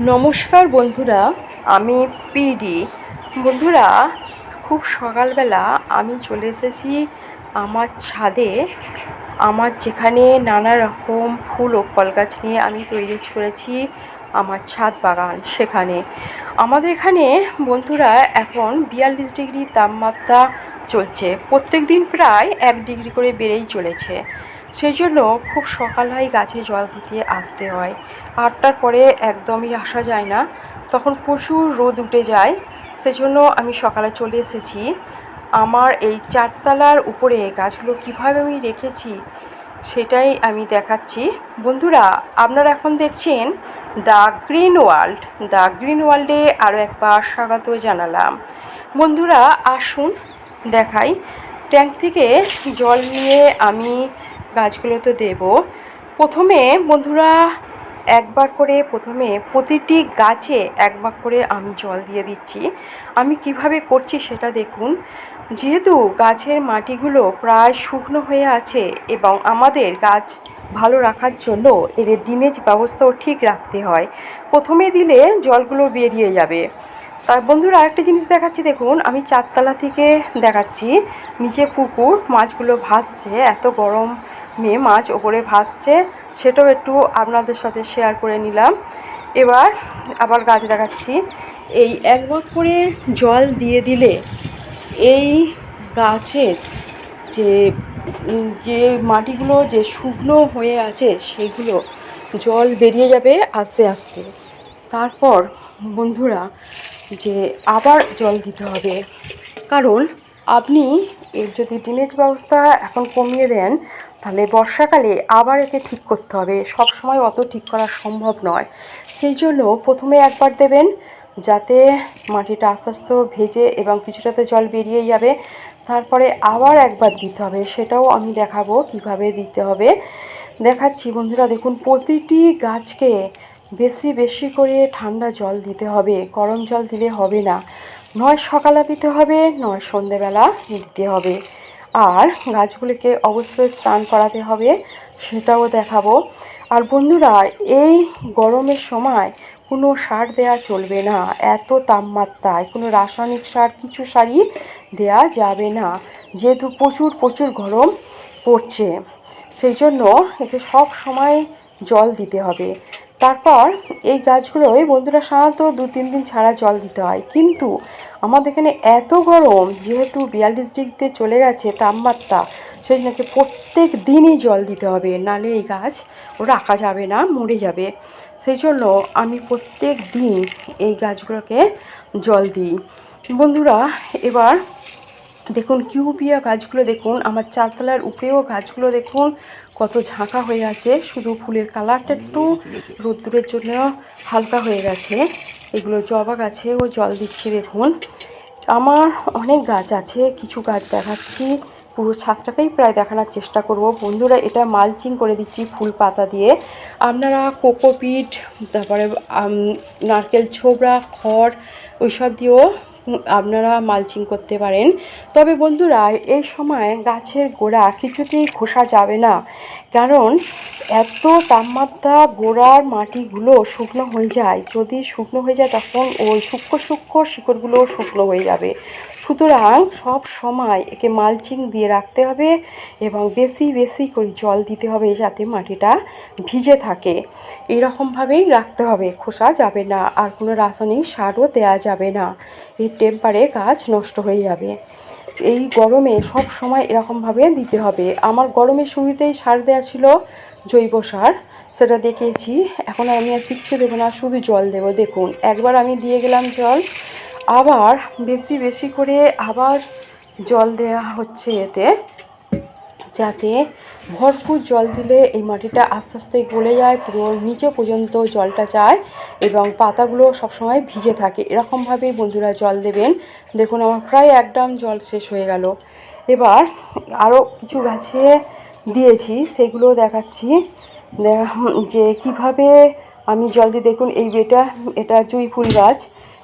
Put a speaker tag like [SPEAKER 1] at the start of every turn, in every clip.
[SPEAKER 1] নমস্কার বন্ধুরা, আমি পিডি। বন্ধুরা, খুব সকালবেলা আমি চলে এসেছি আমার ছাদে। আমার যেখানে নানা রকম ফুল ও ফল গাছ নিয়ে আমি তৈরি করেছি আমার ছাদ বাগান সেখানে। আমাদের এখানে বন্ধুরা, এখন বিয়াল্লিশ ডিগ্রি তাপমাত্রা চলছে। প্রত্যেক দিন প্রায় এক ডিগ্রি করে বেড়েই চলেছে। সেই জন্য খুব সকাল হয় গাছে জল দিতে, আসতে হয়। আটটার পরে একদমই আসা যায় না। তখন প্রচুর রোদ উঠে যায়। সেজন্য আমি সকালে চলে এসেছি। আমার এই চারতলার উপরে গাছগুলো কীভাবে আমি রেখেছি সেটাই আমি দেখাচ্ছি। বন্ধুরা, আপনারা এখন দেখছেন the green world. The green ওয়ার্ল্ডে আরও একবার স্বাগত জানালাম। বন্ধুরা, আসুন দেখাই। ট্যাঙ্ক থেকে জল নিয়ে আমি গাছগুলোতে দেব। প্রথমে বন্ধুরা একবার করে প্রথমে প্রতিটি গাছে একবার করে আমি জল দিয়ে দিচ্ছি। আমি কীভাবে করছি সেটা দেখুন। যেহেতু গাছের মাটিগুলো প্রায় শুকনো হয়ে আছে এবং আমাদের গাছ ভালো রাখার জন্য এদের ড্রেনেজ ব্যবস্থাও ঠিক রাখতে হয়। প্রথমে দিলে জলগুলো বেরিয়ে যাবে। তার বন্ধুরা, আরেকটা জিনিস দেখাচ্ছি, দেখুন, আমি চারতলা থেকে দেখাচ্ছি। নিচে পুকুর, মাছগুলো ভাসছে, এত গরম মেয়ে মাছ ওপরে ভাসছে। সেটাও একটু আপনাদের সাথে শেয়ার করে নিলাম। এবার আবার গাছ দেখাচ্ছি। এই একবার করে জল দিয়ে দিলে এই গাছের যে যে মাটিগুলো, যে শুকনো হয়ে আছে, সেগুলো জল বেরিয়ে যাবে আস্তে আস্তে। তারপর বন্ধুরা যে আবার জল দিতে হবে। কারণ আপনি এর যদি ড্রেনেজ ব্যবস্থা এখন কমিয়ে দেন, তাহলে বর্ষাকালে আবার একে ঠিক করতে হবে। সব সময় অত ঠিক করা সম্ভব নয়। সেই জন্য প্রথমে একবার দেবেন, যাতে মাটিটা আস্তে আস্তে ভেজে এবং কিছুটাতে জল বেরিয়ে যাবে। তারপরে আবার একবার দিতে হবে। সেটাও আমি দেখাবো কীভাবে দিতে হবে। দেখাচ্ছি বন্ধুরা, দেখুন প্রতিটি গাছকে বেশি বেশি করে ঠান্ডা জল দিতে হবে, গরম জল দিলে হবে না। নয় সকালে দিতে হবে, নয় সন্ধেবেলা দিতে হবে। আর গাছগুলিকে অবশ্যই স্নান করাতে হবে, সেটাও দেখাবো। আর বন্ধুরা, এই গরমের সময় কোনো সার দেওয়া চলবে না, এত তাপমাত্রায়। কোনো রাসায়নিক সার, কিছু সারই দেওয়া যাবে না। যেহেতু প্রচুর প্রচুর গরম পড়ছে, সেই জন্য একে সব সময় জল দিতে হবে। তারপর এই গাছগুলোয় বন্ধুরা সাধারণত দু, তিন দিন ছাড়া জল দিতে হয়। কিন্তু আমাদের এখানে এত গরম, যেহেতু বিয়াল্লিশ ডিগ্রিতে চলে গেছে তাপমাত্রা, সেই জন্য প্রত্যেক দিনই জল দিতে হবে। নালে এই গাছ রাখা যাবে না, মরে যাবে। সেই জন্য আমি প্রত্যেক দিন এই গাছগুলোকে জল দিই। বন্ধুরা, এবার দেখুন, কিউপিয়া গাছগুলো দেখুন, আমার চারতলার উপরেও গাছগুলো দেখুন, কত ঝাঁকা হয়ে আছে। শুধু ফুলের কালারটা একটু রোদ্দুরের জন্য হালকা হয়ে গেছে। এগুলো জবা গাছেও জল দিচ্ছি, দেখুন। আমার অনেক গাছ আছে, কিছু গাছ দেখাচ্ছি। পুরো ছাদটাকেই প্রায় দেখানোর চেষ্টা করব। বন্ধুরা, এটা মালচিং করে দিচ্ছি ফুল পাতা দিয়ে। আপনারা কোকোপিট, তারপরে নারকেল ছোবড়া, খড়, ওইসব দিয়েও আপনারা মালচিং করতে পারেন। তবে বন্ধুরা, এই সময় গাছের গোড়া কিছুতেই খোসা যাবে না। কারণ এত তাপমাত্রা গোড়ার মাটিগুলো শুকনো হয়ে যায়। যদি শুকনো হয়ে যায়, তখন ওই সূক্ষ্ম সূক্ষ্ম শিকড়গুলো শুকনো হয়ে যাবে। সুতরাং সব সময় একে মালচিং দিয়ে রাখতে হবে এবং বেশি বেশি করে জল দিতে হবে যাতে মাটিটা ভিজে থাকে। এরকমভাবেই রাখতে হবে, খোসা যাবে না, আর কোনো রাসায়নিক সারও দেওয়া যাবে না। এই টেম্পারে গাছ নষ্ট হয়ে যাবে। এই গরমে সব সময় এরকমভাবে দিতে হবে। আমার গরমের শুরুতেই সার দেওয়া ছিল জৈব সার, সেটা দেখিয়েছি এখন আমি আর কিচ্ছু দেবো না, শুধু জল দেবো। দেখুন, একবার আমি দিয়ে গেলাম জল আবার বেশি বেশি করে আবার জল দেওয়া হচ্ছে এতে, যাতে ভরপুর জল দিলে এই মাটিটা আস্তে আস্তে গলে যায়, পুরো নিচে পর্যন্ত জলটা যায় এবং পাতাগুলো সবসময় ভিজে থাকে। এরকমভাবেই বন্ধুরা জল দেবেন। দেখুন, আমার প্রায় এক ড্রাম জল শেষ হয়ে গেল। এবার আরও কিছু গাছে দিয়েছি, সেগুলো দেখাচ্ছি। যে কীভাবে আমি জল দিয়ে দেখুন, এই বেটা, এটা জুঁই ফুল গাছ।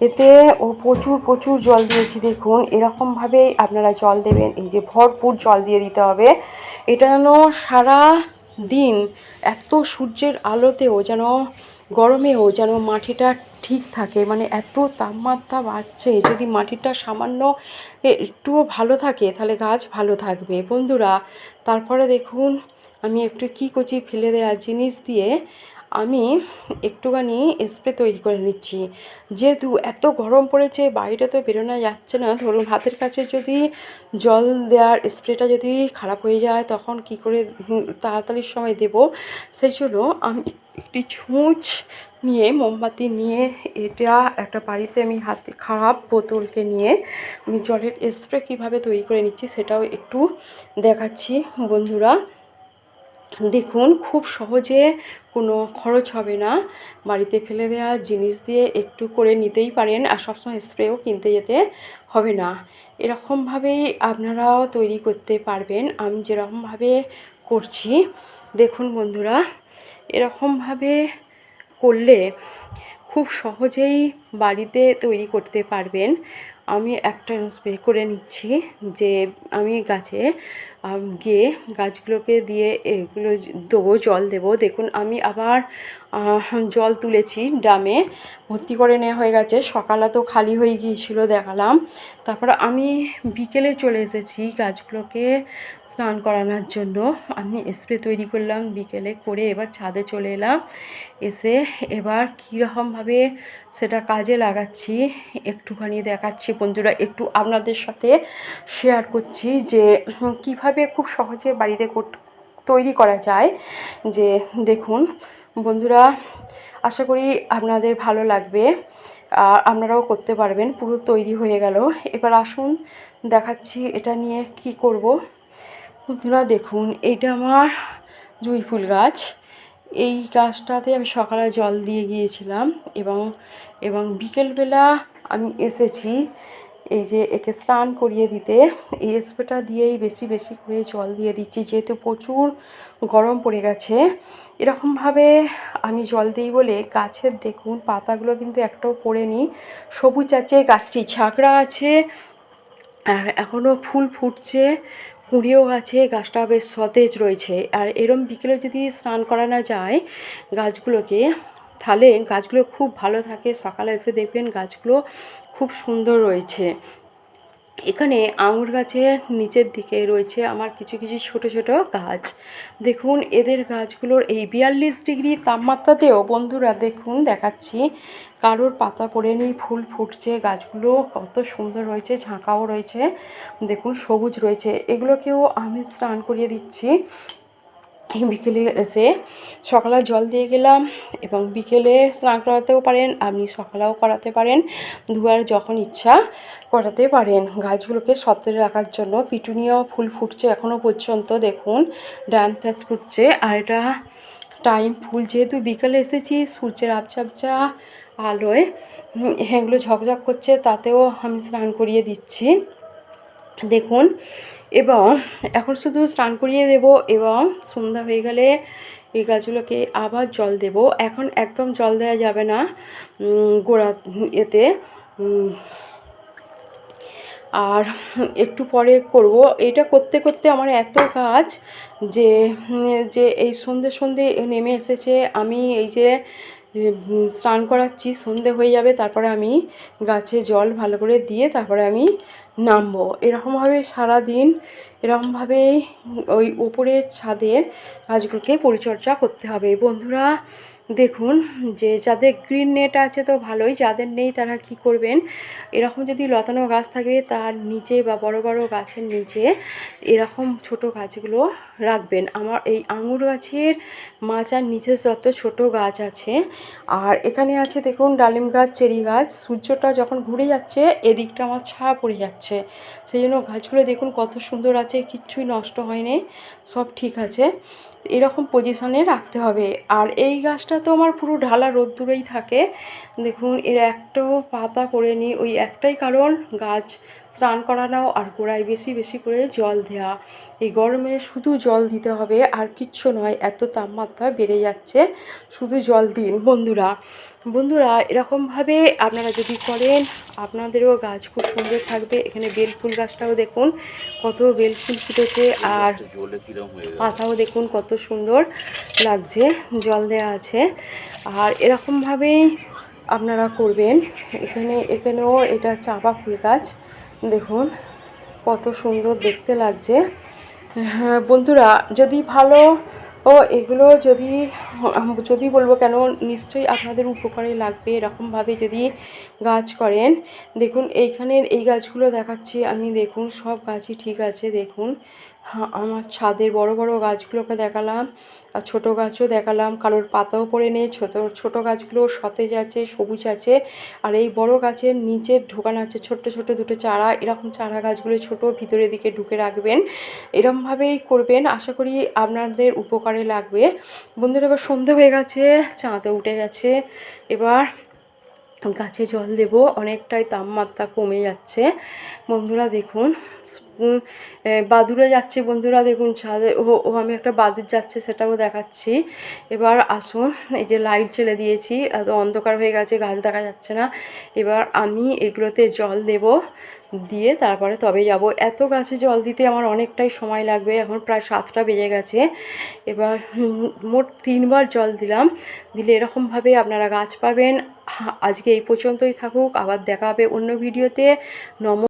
[SPEAKER 1] এতে ও প্রচুর প্রচুর জল দিয়েছি, দেখুন। এরকমভাবেই আপনারা জল দেবেন। এই যে ভরপুর জল দিয়ে দিতে হবে। এটা যেন সারা দিন এত সূর্যের আলোতেও যেন, গরমেও যেন মাটিটা ঠিক থাকে। মানে এত তাপমাত্রা বাড়ছে, যদি মাটিটা সামান্য একটুও ভালো থাকে, তাহলে গাছ ভালো থাকবে। বন্ধুরা, তারপরে দেখুন, আমি একটু কী করছি ফেলে দেওয়া জিনিস দিয়ে আমি একটুখানি স্প্রে তৈরি করে নিচ্ছি। যেহেতু এত গরম পড়েছে বাইরে তো বেরোনো যাচ্ছে না। ধরুন হাতের কাছে যদি জল দেওয়ার স্প্রেটা যদি খারাপ হয়ে যায়, তখন কি করে তাড়াতাড়ির সময় দেব? সেই জন্য আমি একটি ছুঁচ নিয়ে মোমবাতি নিয়ে এটা একটা বাড়িতে আমি হাতে খারাপ বোতলকে নিয়ে আমি জলের স্প্রে কীভাবে তৈরি করে নিচ্ছি সেটাও একটু দেখাচ্ছি বন্ধুরা। দেখুন, খুব সহজে কোনো খরচ হবে না। বাড়িতে ফেলে দেওয়া জিনিস দিয়ে একটু করে নিতেই পারেন আর সবসময় স্প্রেও কিনতে যেতে হবে না। এরকমভাবেই আপনারাও তৈরি করতে পারবেন। আমি যেরকমভাবে করছি, দেখুন বন্ধুরা, এরকমভাবে করলে খুব সহজেই বাড়িতে তৈরি করতে পারবেন। আমি একটা স্প্রে করে নিচ্ছি যে আমি গাছে গিয়ে গাছগুলোকে দিয়ে এগুলো দেবো, জল দেবো। দেখুন, আমি আবার জল তুলেছি ড্রামে। ভর্তি করে নেওয়া হয়ে গেছে। সকালে তো খালি হয়ে গিয়েছিল দেখালাম। তারপর আমি বিকেলে চলে এসেছি গাছগুলোকে স্নান করানোর জন্য। আমি স্প্রে তৈরি করলাম বিকেলে করে এবার ছাদে চলে এলাম। এসে এবার কীরকমভাবে সেটা কাজে লাগাচ্ছি একটুখানি দেখাচ্ছি বন্ধুরা, একটু আপনাদের সাথে শেয়ার করছি যে কীভাবে খুব সহজে বাড়িতে তৈরি করা যায়। যে, দেখুন, বন্ধুরা, আশা করি আপনাদের ভালো লাগবে। আর আপনারাও করতে পারবেন, পুরো তৈরি হয়ে গেল। এবার আসুন, দেখাচ্ছি এটা নিয়ে কি করব। বন্ধুরা, দেখুন এইটা আমার জুঁই ফুল গাছ। এই গাছটাতে আমি সকালে জল দিয়ে গিয়েছিলাম এবং এবং বিকেলবেলা আমি এসেছি এই যে একে স্নান করিয়ে দিতে। এই স্প্রেটা দিয়েই বেশি বেশি করে জল দিয়ে দিচ্ছি, যেহেতু প্রচুর গরম পড়ে গেছে। এরকমভাবে আমি জল দিই বলে গাছের দেখুন পাতাগুলো কিন্তু একটাও পড়েনি, সবুজ আছে, গাছটি ঝাঁকড়া আছে, আর এখনও ফুল ফুটছে, কুঁড়িও গাছে গাছটা বেশ সতেজ রয়েছে। আর এরম বিকেলে যদি স্নান করানো যায় গাছগুলোকে তাহলে গাছগুলো খুব ভালো থাকে। সকালে এসে দেখবেন গাছগুলো খুব সুন্দর রয়েছে। এখানে আঙুর গাছের নিচের দিকে রয়েছে আমার কিছু কিছু ছোট ছোট গাছ। দেখুন, এদের গাছগুলোর এই বিয়াল্লিশ ডিগ্রি তাপমাত্রাতেও বন্ধুরা দেখুন, দেখাচ্ছি। কারোর পাতা পড়ে পড়েনি ফুল ফুটছে, গাছগুলো কত সুন্দর রয়েছে, ঝাঁকাও রয়েছে। দেখুন, সবুজ রয়েছে। এগুলোকেও আমি স্নান করিয়ে দিচ্ছি। বিকেলে এসে সকালে জল দিয়ে গেলাম এবং বিকেলে স্নান করাতেও পারেন, আপনি সকালেও করাতে পারেন। দুবার যখন ইচ্ছা করাতে পারেন। গাছগুলোকে সতেজ রাখার জন্য পিটুনিয়াও ফুল ফুটছে এখনও পর্যন্ত, দেখুন। ড্যামথ্যাস ফুটছে আর এটা টাইম ফুল। যেহেতু বিকেলে এসেছি, সূর্যের আবছা আলোয় এগুলো ঝকঝক করছে, তাতেও আমি স্নান করিয়ে দিচ্ছি। দেখুন, এবং এখন শুধু স্নান করিয়ে দেব এবং সন্ধ্যা হয়ে গেলে এই গাছগুলোকে আবার জল দেব। এখন একদম জল দেওয়া যাবে না গোড়া এতে আর একটু পরে করব। এটা করতে করতে আমার এত কাজ যে যে এই সন্ধে সন্ধে নেমে এসেছে। আমি এই যে স্নান করাচ্ছি, সন্ধে হয়ে যাবে, তারপরে আমি গাছে জল ভালো করে দিয়ে তারপরে আমি নামবো। এরকমভাবে সারাদিন এরকমভাবেই ওই ওপরের ছাদের গাছগুলোকে পরিচর্যা করতে হবে। বন্ধুরা দেখুন, যে যাদের গ্রিন নেট আছে তো ভালোই, যাদের নেই তারা কি করবেন? এরকম যদি লতানো গাছ থাকে, তার নিচে বা বড় বড় গাছের নিচে এরকম ছোট গাছগুলো রাখবেন। আমার এই আঙুর গাছের মাচার নিচে যত ছোট গাছ আছে, আর এখানে আছে দেখুন, ডালিম গাছ, চেরি গাছ, সূর্যটা যখন ঘুরে যাচ্ছে, এদিকটা আমার ছায়া পড়ে যাচ্ছে। সেই জন্য গাছগুলো দেখুন কত সুন্দর আছে, কিচ্ছুই নষ্ট হয়নি, সব ঠিক আছে। এরকম পজিশনে রাখতে হবে। আর এই গাছটা তো আমার পুরো ঢালা রোদ্দুরেই থাকে। দেখুন, এর একটাও পাতা পড়েনি। ওই একটাই কারণ, গাছ স্নান করানো আর গোড়ায় বেশি বেশি করে জল দেওয়া এই গরমে শুধু জল দিতে হবে, আর কিচ্ছু নয়, এত তাপমাত্রা বেড়ে যাচ্ছে। শুধু জল দিন, বন্ধুরা। বন্ধুরা এরকমভাবে আপনারা যদি করেন আপনাদেরও গাছ খুব সুন্দর থাকবে। এখানে বেলফুল গাছটাও দেখুন কত বেলফুল ফুটেছে আর পাতাও দেখুন কত সুন্দর লাগছে জল দেওয়া আছে। আর এরকমভাবেই আপনারা করবেন এখানে এখানেও এটা চাপা ফুল গাছ দেখুন কত সুন্দর দেখতে লাগছে। হ্যাঁ, বন্ধুরা যদি ভালো ও, এগুলো যদি যদি বলব কেন, নিশ্চয়ই আপনাদের উপকারে লাগবে এরকমভাবে যদি গাছ করেন। দেখুন, এইখানের এই গাছগুলো দেখাচ্ছি আমি, দেখুন, সব গাছই ঠিক আছে, দেখুন। আমার ছাদের বড় বড় গাছগুলোকে দেখালাম আর ছোটো গাছও দেখালাম। কারোর পাতাও পড়ে নেই, ছোটো ছোটো গাছগুলো সতেজ আছে, সবুজ আছে। আর এই বড় গাছের নিচে ঢোকানো আছে ছোট্ট ছোট্ট দুটো চারা। এরকম চারা গাছগুলো ছোট, ভিতরের দিকে ঢুকে রাখবেন। এরমভাবেই করবেন। আশা করি আপনাদের উপকারে লাগবে। বন্ধুরা, এবার সন্ধে হয়ে গেছে, চাঁদও উঠে গেছে। এবার গাছে জল দেব। অনেকটাই তাপমাত্রা কমে যাচ্ছে। বন্ধুরা, দেখুন বাদুড়ে যাচ্ছে বন্ধুরা, দেখুন ছাদে, ও ও, আমি একটা বাদুর যাচ্ছে সেটাও দেখাচ্ছি। এবার আসুন, এই যে লাইট জ্বেলে দিয়েছি অন্ধকার হয়ে গেছে, গাছ দেখা যাচ্ছে না। এবার আমি এগুলোতে জল দেব, দিয়ে তারপরে তবে যাব। এত গাছে জল দিতে আমার অনেকটাই সময় লাগবে, এখন প্রায় সাতটা বেজে গেছে। এবার মোট তিনবার জল দিলাম, দিলে এরকমভাবে আপনারা গাছ পাবেন। আজকে এই পর্যন্তই থাকুক, আবার দেখা হবে অন্য ভিডিওতে। নম